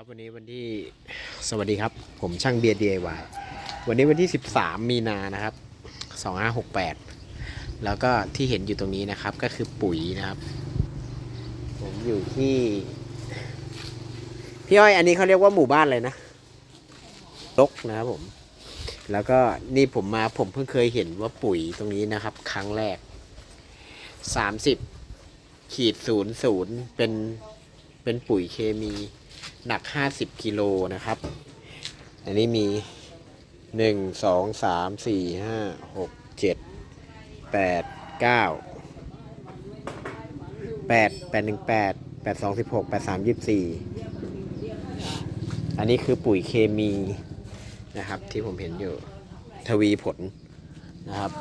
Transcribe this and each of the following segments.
ครับวันนี้วันที่สวัสดีครับ ผมช่างเบียร์ DIY วันนี้วันที่ 13 มีนานะครับ 2568 แล้วก็ที่เห็นอยู่ตรงนี้นะครับก็คือปุ๋ยนะครับ ผมอยู่ที่ พี่อ้อยอันนี้เขาเรียกว่าหมู่บ้านเลยนะลกนะครับผม แล้วก็นี่ผมมาผมเพิ่งเคยเห็นว่าปุ๋ยตรงนี้นะครับ ครั้งแรก 30ขีดศูนย์ศูนย์เป็นเป็นปุ๋ยเคมี หนัก 50กิโลนะครับ อันนี้มี 1 2 3 4 5 6 7 8 9 8 8 1 8 8 2 16 8 3 24 อันนี้คือปุ๋ยเคมีนะครับที่ผมเห็นอยู่ทวีผลนะครับ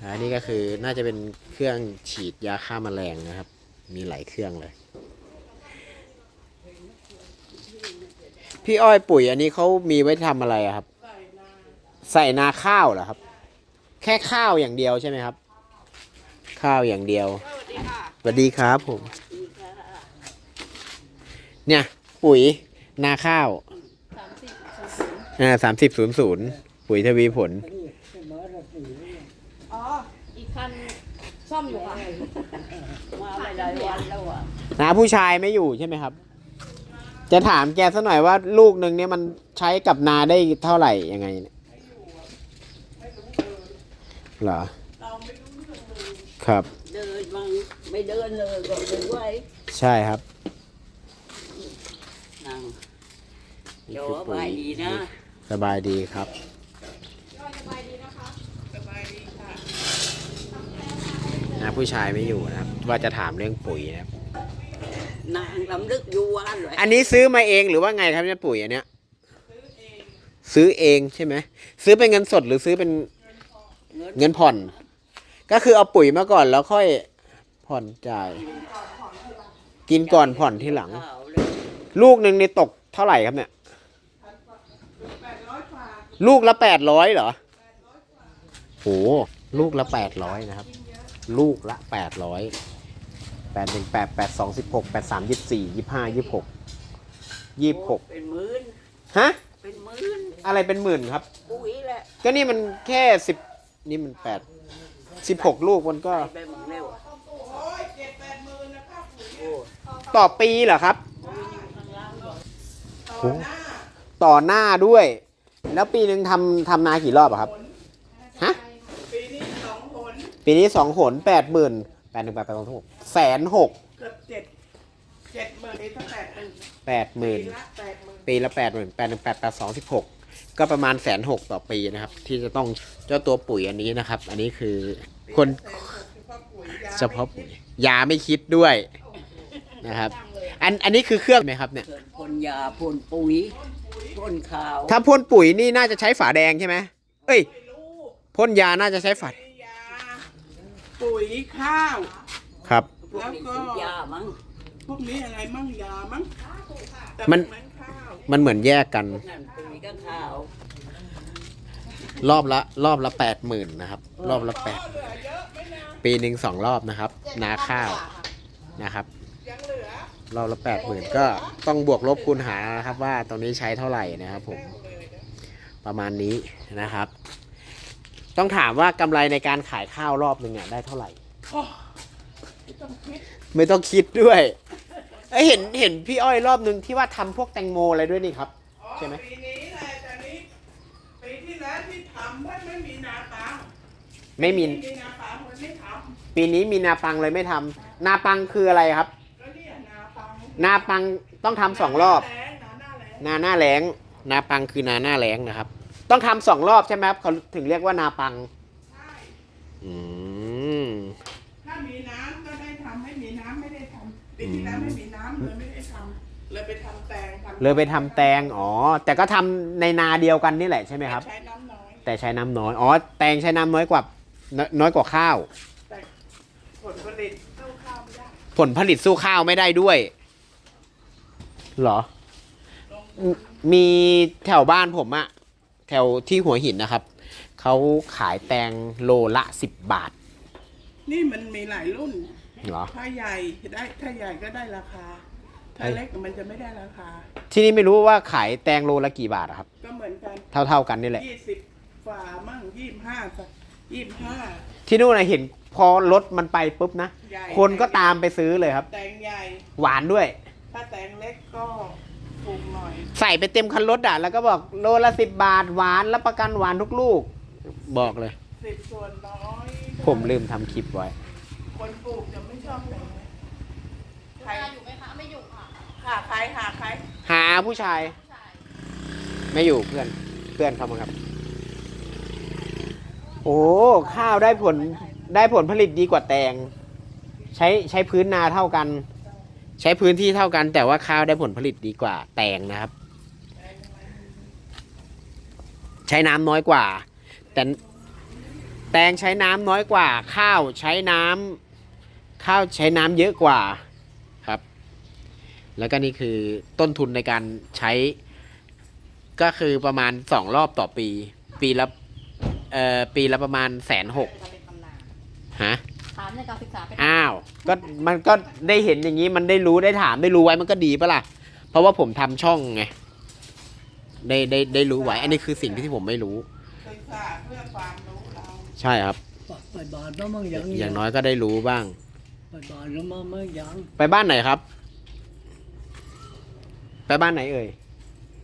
อันนี้ก็คือน่าจะเป็นเครื่องฉีดยาฆ่าแมลงนะครับ มีหลายเครื่องเลย พี่อ้อยปุ๋ยอันนี้เขามีไว้ทำอะไรอะครับ ใส่นาข้าวเหรอครับ แค่ข้าวอย่างเดียวใช่ไหมครับ ข้าวอย่างเดียวสวัสดีครับผม เนี่ย ปุ๋ยนาข้าวสามสิบอ่าสามสิบศูนย์ศูนย์ปุ๋ยทวีผล อ๋อ อีกคันซ่อมอยู่ค่ะ มาไม่ได้วันแล้วอะนาผู้ชายไม่อยู่ใช่ไหมครับ จะถามแกสักหน่อยว่าลูกหนึ่งเนี่ยมันใช้กับนาได้เท่าไหร่ยังไงเนี่ยเหรอครับ เดินมังไม่เดินเลยก็เดินไว้ใช่ครับนั่งนี่เดี๋ยบายดีนะ สบายดีครับ สบายดีนะคะ สบายดีค่ะ นะผู้ชายไม่อยู่นะครับ ว่าจะถามเรื่องปุ๋ยนะครับ นางลำลึกอยู่วันเลยอันนี้ซื้อมาเองหรือว่าไงครับเนี่ยปุ๋ยอันเนี้ยซื้อเองใช่ไหมซื้อเป็นเงินสดหรือซื้อเป็นเงินเงินผ่อน ก็คือเอาปุ๋ยมาก่อนแล้วค่อยผ่อนจ่าย กินก่อนผ่อนที่หลังข้าวเลยลูกหนึ่งในตกเท่าไหร่ครับเนี่ย ลูกละแปดร้อยเหรอโหลูกละแปดร้อยนะครับ ลูกละแปดร้อยแปดหนึ่งแปดแปดสองสิบหกแปดสามยี่สี่ยี่ห้ายี่หกยี่หกเป็นหมื่นฮะ เป็นหมื่นอะไรเป็นหมื่นครับ ปุ๋ยแหละก็นี่มันแค่สิบนี่มันแปดสิบหกลูกมันก็ ไปหมดเร็วโอ้ต่อปีเหรอครับโหต่อหน้าด้วย แล้วปีหนึ่งทำทำนากี่รอบอะครับ ฮะ ปีนี้สองผล ปีนี้สองหนแปดหมื่นแปดหนึ่งแปดแปดสองหกแสนหกเกือบเจ็ดเจ็ดหมื่นนี่ตั้งแต่หนึ่งแปดหมื่นละแปดหมื่นปีละแปดหมื่นแปดหนึ่งแปดแปดสองสิบหกก็ประมาณแสนหกต่อปีนะครับ ที่จะต้องเจ้าตัวปุ๋ยอันนี้นะครับ อันนี้คือคนแสนหกเฉพาะปุ๋ยยาเฉพาะปุ๋ยยาไม่คิดด้วยนะครับ อันอันนี้คือเครื่องไหมครับเนี่ยเกิดพ่นยาพ่นปุ๋ยพ่นข้าว ถ้าพ่นปุ๋ยนี่น่าจะใช้ฝาแดงใช่ไหมเอ้ยไม่รู้พ่นยาน่าจะใช้ฝามียา ปุ๋ยข้าว ครับพวกนี้สูบยามั้งพวกนี้อะไรมั่งยามั้งแต่มัน เหมือนข้าวมันเหมือนแยกกันพวกนั่นปุ๋ยกับข้าวรอบละ รอบละแปดหมื่นนะครับ รอบละแปดเหลือเยอะไหมนะปีหนึ่งสองรอบนะครับ นาข้าวนะครับ ยังเหลือรอบละแปดหมื่นก็ต้องบวกลบคูณหารนะครับ ว่าตรงนี้ใช้เท่าไหร่นะครับผม ประมาณนี้นะครับ ต้องถามว่ากำไรในการขายข้าวรอบหนึ่งเนี่ยได้เท่าไหร่โอ้ไม่ต้องคิดไม่ต้องคิดด้วยเอ้ยเห็นเห็นพี่อ้อยรอบหนึ่งที่ว่าทำพวกแตงโมอะไรด้วยนี่ครับอ๋อใช่ไหมปีนี้แหละแต่นี้ปีที่แล้วที่ทำไม่ไม่มีนาปังไม่มีมีนาปังมันไม่ทปีนี้มีนาปังเลยไม่ทำนาปังคืออะไรครับำก็เนี่ยนาปังนาปังต้องทำสองรอบแรงนาหน้าแรงนาหน้าแล้งนาปังคือนาหน้าแล้งนะครับ ต้องทำสองรอบใช่ไหมครับเขาถึงเรียกว่านาปัง ใช่อืม ถ้ามีน้ำก็ได้ทำไม่มีน้ำไม่ได้ทำปีที่แล้วไม่มีน้ำเลยไม่ได้ทำเลยไปทำแตงทำเลยไปทำแตง อ๋อ แต่ก็ทำในนาเดียวกันนี่แหละใช่ไหมครับ ใช้น้ำน้อย แต่ใช้น้ำน้อย อ๋อ แตงใช้น้ำน้อยกว่าน้อยน้อยกว่าข้าว แต่ผลผลิตเท่าข้าวไม่ได้ผลผลิตสู้ข้าวไม่ได้ด้วย เหรอ ลงมมีแถวบ้านผมอะ แถวที่หัวหินนะครับ เขาขายแตงโลละสิบบาท นี่มันมีหลายรุ่น เหรอ ถ้าใหญ่ได้ถ้าใหญ่ก็ได้ราคา ถ้าเฮ้ยเล็กมันจะไม่ได้ราคา ที่นี่ไม่รู้ว่าขายแตงโลละกี่บาทอะครับ ก็เหมือนกันเท่าๆกันนี่แหละ ยี่สิบฝ่ามั่งยี่สิบห้ายี่สิบห้า ที่นู่นนะเห็นพอรถมันไปปุ๊บนะ ใหญ่ คนก็ตามไปซื้อเลยครับ แตงใหญ่ หวานด้วย ถ้าแตงเล็กก็ ถูกหน่อยใส่ไปเต็มคันรถอะ แล้วก็บอกโลละสิบบาทหวานรับประกันหวานทุกลูก บอกเลย สิบส่วนน้อยผมลืมทำคลิปไว้ คนปลูกจะไม่ชอบแตงเล็กใครมาอยู่ไหมคะ ไม่อยู่ค่ะหาใครหาใครหาผู้ชาย ผู้ชายไม่อยู่เพื่อนเพื่อนเขามาครับ โอ้ข้าวได้ผลได้ผลผลิตดีกว่าแตง ใช้ใช้พื้นนาเท่ากัน ใช้พื้นที่เท่ากันแต่ว่าข้าวได้ผลผลิตดีกว่าแตงนะครับ ใช้น้ำน้อยกว่า แต่แตงใช้น้ำน้อยกว่า ข้าวใช้น้ำข้าวใช้น้ำเยอะกว่าครับ แล้วก็นี่คือต้นทุนในการใช้ ก็คือประมาณสองรอบต่อปี ปีละเอ่อปีละประมาณแสนหกจะเป็นตำนานฮะ ถามในการศึกษาเป็นอ้าว ก็มันก็ได้เห็นอย่างนี้มันได้รู้ได้ถามได้รู้ไว้มันก็ดีปะล่ะ เพราะว่าผมทำช่องไงได้ได้ได้รู้ไว้ อันนี้คือสิ่งที่ผมไม่รู้ ศึกษาเพื่อความรู้เราใช่ครับ ไปบ้านแล้วมั่งยังอย่างน้อยก็ได้รู้บ้าง ไปบ้านแล้วมั่งมั่งยังไปบ้านไหนครับ ไปบ้านไหนเอ่ย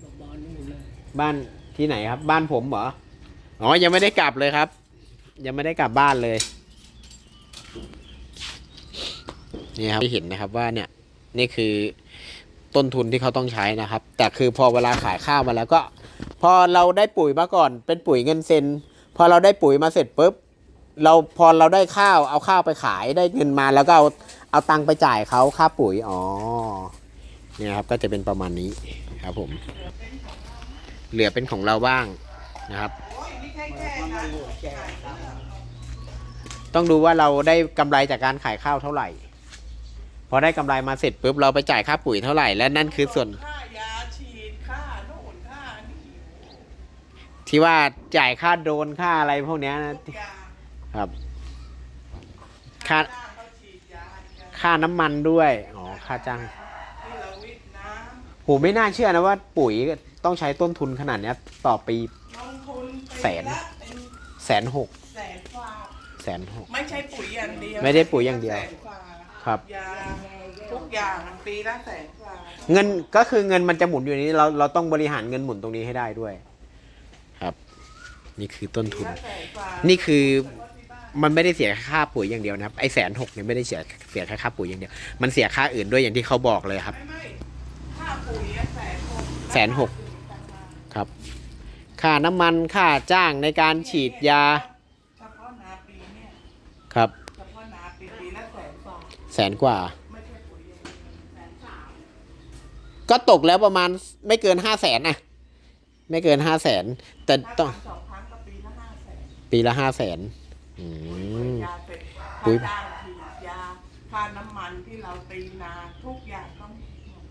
ไปบ้านนู่นเลยบ้านที่ไหนครับ บ้านผมเหรออ๋อยังไม่ได้กลับเลยครับ ยังไม่ได้กลับบ้านเลย นี่ครับที่เห็นนะครับว่าเนี่ยนี่คือต้นทุนที่เขาต้องใช้นะครับ แต่คือพอเวลาขายข้าวมาแล้วก็ พอเราได้ปุ๋ยมาก่อนเป็นปุ๋ยเงินเซนพอเราได้ปุ๋ยมาเสร็จปุ๊บเราพอเราได้ข้าวเอาข้าวไปขายได้เงินมาแล้วก็เอาเอาตังค์ไปจ่ายเขาค่าปุ๋ยอ๋อเนี่ยครับก็จะเป็นประมาณนี้ครับผม เหลือเป็นของเราบ้างนะครับโอ้ยนี่แค่แค่นะแก่ครับต้องดูว่าเราได้กำไรจากการขายข้าวเท่าไหร่ พอได้กำไรมาเสร็จปุ๊บเราไปจ่ายค่าปุ๋ยเท่าไหร่และนั่นคือส่วนค่ายาฉีดค่าโน่นค่านี่ที่ว่าจ่ายค่าโดรนค่าอะไรพวกเนี้ยนะทุกอย่างครับ ค่าจ้างเขาฉีดยากันค่าน้ำมันด้วยอ๋อค่าจ้างที่เราวิทย์น้โหไม่น่าเชื่อนะว่าปุ๋ยต้องใช้ต้นทุนขนาดเนี้ยต่อปีำลงทุนปีแสนละเป็นแสนหกแสนกว่าแสนหกไม่ใช่ปุ๋ยอย่างเดียวไม่ได้ปุ๋ยอย่างเดียวแสนกว่า ครับ ยาทุกอย่างปีละแสนกว่าเงินก็คือเงินมันจะหมุนอยู่ในนี้เราเราต้องบริหารเงินหมุนตรงนี้ให้ได้ด้วย ครับ นี่คือต้นทุนปีละแสนกว่านี่คือมันไม่ได้เสียค่าปุ๋ยอย่างเดียวนะครับไอ้แสนหกเนี่ยไม่ได้เสียเสียแค่ค่าปุ๋ยอย่างเดียว มันเสียค่าอื่นด้วยอย่างที่เขาบอกเลยครับ ไม่ไม่ค่าปุ๋ยอะแสนหกแสนหก ครับ ค่าน้ำมันค่าจ้างในการฉีดยา เฉพาะนาปีเนี่ยครับ นกว่าไม่ใช่ปุ๋ยอย่างเดียวแสนสามก็ตกแล้วประมาณไม่เกินห้าแสนนะไม่เกินห้าแสนแต่ถ้าต้องทำสองครั้งก็ปีละห้าแสนปีละห้าแสนอืมยาเสร็จปุ๋ค่ายจ้างฉีดยาค่าน้ำมันที่เราตีนาทุกอย่างต้องหมด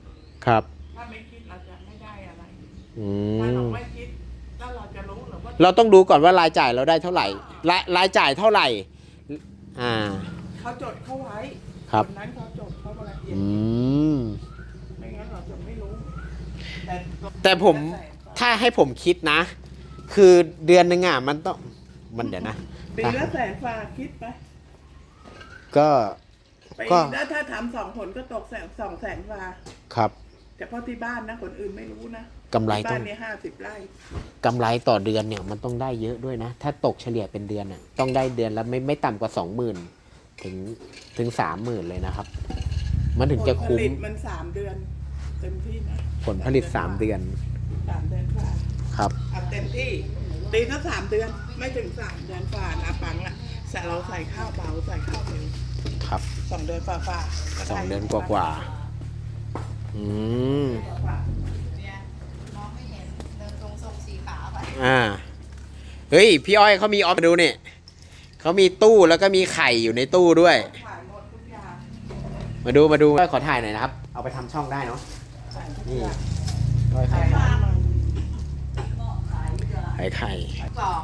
ครับ ถ้าไม่คิดเราจะไม่ได้อะไรอืถ้าเรามไม่คิดแล้วเราจะรู้หรือว่าเราต้องดูก่อนว่ารายจ่ายเราได้เท่าไหร่รายรายจ่ายเท่าไหร่ อ่า เขาจดเข้าไว้ ครับนนั้นเขาจดเข้าละเอียดอืม ไม่งั้นเราจะไม่รู้ แต่แต่ผม ถ้าให้ผมคิดนะ คือเดือนหนึ่งอะมันต้อง มันเดี๋ยวนะปีละแสนฝ่าคิดไปก็ ปีก็แล้วถ้าทำสองผลก็ตกแสนสองแสนฝ่าครับแต่เพราะที่บ้านนะคนอื่นไม่รู้นะกำไรที่ต้บ้าอนงเนี่ยห้าสิบไร่กำไรต่อเดือนเนี่ยมันต้องได้เยอะด้วยนะ ถ้าตกเฉลี่ยเป็นเดือนอะต้องได้เดือนละไม่ไม่ต่ำกว่าสองหมื่น ถึงถึงสามหมื่นเลยนะครับ มันถึงจะผลผคุ้มลิตมันสามเดือน เต็มที่นะผลผลิตสามเดือนสามเดือนฝ่าครับ เอาเต็มที่ตีถ้าสามเดือน ไม่ถึงสามเดือนฝ่านะปังอะแต่เราใส่ข้าวเบาใส่ข้าวเร็วครับสองเดือนฝ่าฝ่าก็สองเดือนกว่าๆอืมเนี่ยมองไม่เห็นเดินตรงส่งสีขาไป อ่า เฮ้ย พี่อ้อยเขามีออฟมาดูนี่ เขามีตู้แล้วก็มีไข่อยู่ในตู้ด้วยขายหมดทุกอย่างมาดูมาดูขอถ่ายหน่อยนะครับ เอาไปทำช่องได้เนาะขายทุกนี่อย่างร้อยไข่ขายมันไข่ไข่ สอง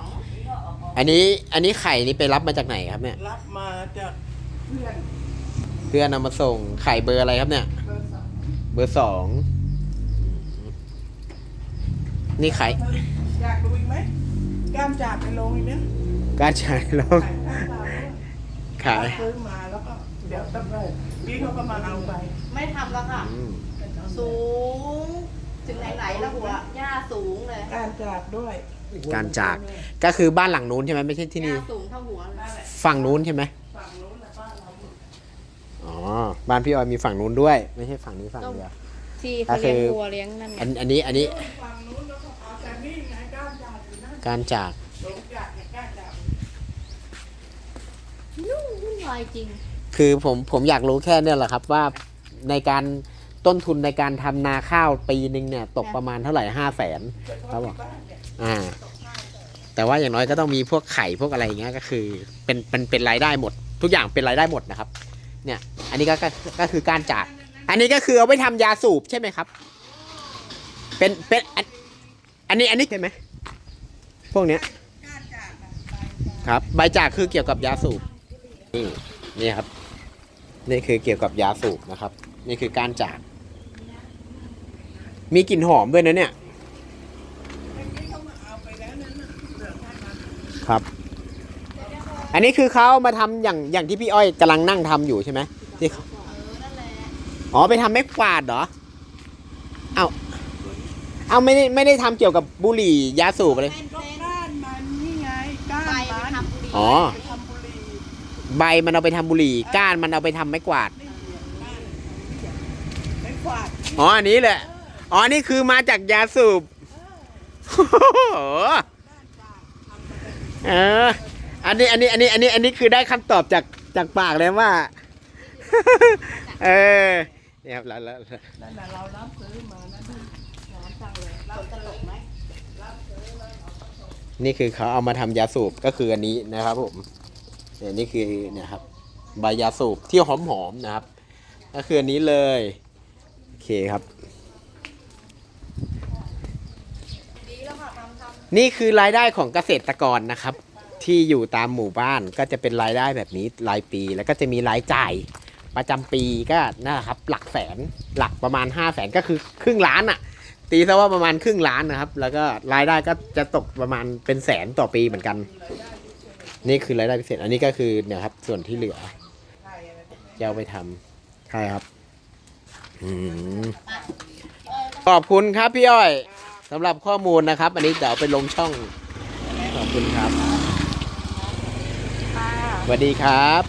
อันนี้อันนี้ไข่นี่ไปรับมาจากไหนครับเนี่ย รับมาจากเพื่อนเพื่อนเอามาส่งไข่เบอร์อะไรครับเนี่ย เบอร์สองเบอร์สองนี่ไข่อยากดูอีกไหมกล้ามจากไปลงอีกเนี้ย การใช้แล้วขายกล้ามจากด้วยขายซื้อมาแล้วก็เดี๋ยวต้องเลยพี่เขาก็มาเอาไป ไม่ทำแล้วค่ะ อืมสูง ถึงไหนๆแล้วหัวหญ้าสูงเลยกล้ามจากด้วยการจากก็คือบ้านหลังนู้นใช่ไหมไม่ใช่ที่หนี่ ญ้าสูงเท่าหัวเลยนั่นแหละฝั่งนู้นใช่ไหมฝั่งนู้นนะบ้านเราอ๋อ บ้านพี่ออยมีฝั่งนู้นด้วย ไม่ใช่ฝั่งนี้ฝั่งเดียว ที่เขาเลี้ยงวัวเลี้ยงนั่นไงอันอันนี้อันนี้ฝั่งนู้นแล้วก็เอาแต่นี่ไงกล้ามจากอยู่นั่นการจากลงจากเนี่ยกล้ามจาก นุ่มวุ่นวายจริง คือผมผมอยากรู้แค่เนี่ยแหละครับว่าในการต้นทุนในการทำนาข้าวปีหนึ่งเนี่ยตกประมาณเท่าไหร่ห้าแสน ครับผมบ้านเนี่ยอ่า แต่ว่าอย่างน้อยก็ต้องมีพวกไข่พวกอะไรอย่างเงี้ยก็คือ เป็นเป็นเป็นรายได้หมด ทุกอย่างเป็นรายได้หมดนะครับ เนี่ย อันนี้ก็ก็ก็คือการจาก อันนี้ก็คือเอาไปทำยาสูบใช่ไหมครับ เป็นเป็นอันอันนี้อันนี้ใช่ไหมพวกเนี้ยกล้ามจากนะไปครับ ใบจากคือเกี่ยวกับยาสูบ นี่นี่ครับ นี่คือเกี่ยวกับยาสูบนะครับ นี่คือการจาก มีกลิ่นหอมด้วยนะเนี่ยเมื่อกี้เขามาเอาไปแล้วนั่นน่ะเหลือให้มันครับ อันนี้คือเขามาทำอย่างอย่างที่พี่อ้อยกำลังนั่งทำอยู่ใช่ไหมที่เขาเออนั่นแหละอ๋อไปทำไม้กวาดเหรอ เอาเอาไม่ได้ไม่ได้ทำเกี่ยวกับบุหรี่ยาสูบอะไรเป็นก็เป็นก้านมันนี่ไงก้านใบไปมันทำบุหรี่อ๋อไปทำบุหรี่ ใบมันเอาไปทำบุหรี่ ก้านมันเอาไปทำไม้กวาดนี่ก้านไม่ขวาด อ๋ออันนี้แหละ อ๋อ นี่คือมาจากยาสูบโอ้โหเออ อันนี้ อันนี้ อันนี้ อันนี้ อันนี้คือได้คำตอบจากจากปากเลยว่า เออเนี่ยครับแล้วแล้วนั่นน่ะเรารับซื้อมานะนี่ร้อนจังเลยฝนตลกไหมนี่คือเขาเอามาทำยาสูบก็คืออันนี้นะครับผม เนี่ยนี่คือเนี่ยครับใบยาสูบที่หอมๆนะครับ ก็คืออันนี้เลยโอเคครับ นี่คือรายได้ของเกษตรกรนะครับ ที่อยู่ตามหมู่บ้านก็จะเป็นรายได้แบบนี้รายปี แล้วก็จะมีรายจ่ายประจำปีก็นั่นแหละครับ หลักแสนหลักประมาณ5้าแสนก็คือครึ่งล้านอะตีซะว่าประมาณครึ่งล้านนะครับ แล้วก็รายได้ก็จะตกประมาณเป็นแสนต่อปีเหมือนกัน นี่คือรายได้พิเศษ อันนี้ก็คือเนี่ยครับ ส่วนที่เหลือไข่อะไรพวกนี้จะเอาไปทำใช่ครับอืมขอบคุณครับพี่อ้อยสำหรับข้อมูลนะครับ อันนี้เดี๋ยวเอาไปลงช่อง ขอบคุณครับค่ะสวัสดีครับ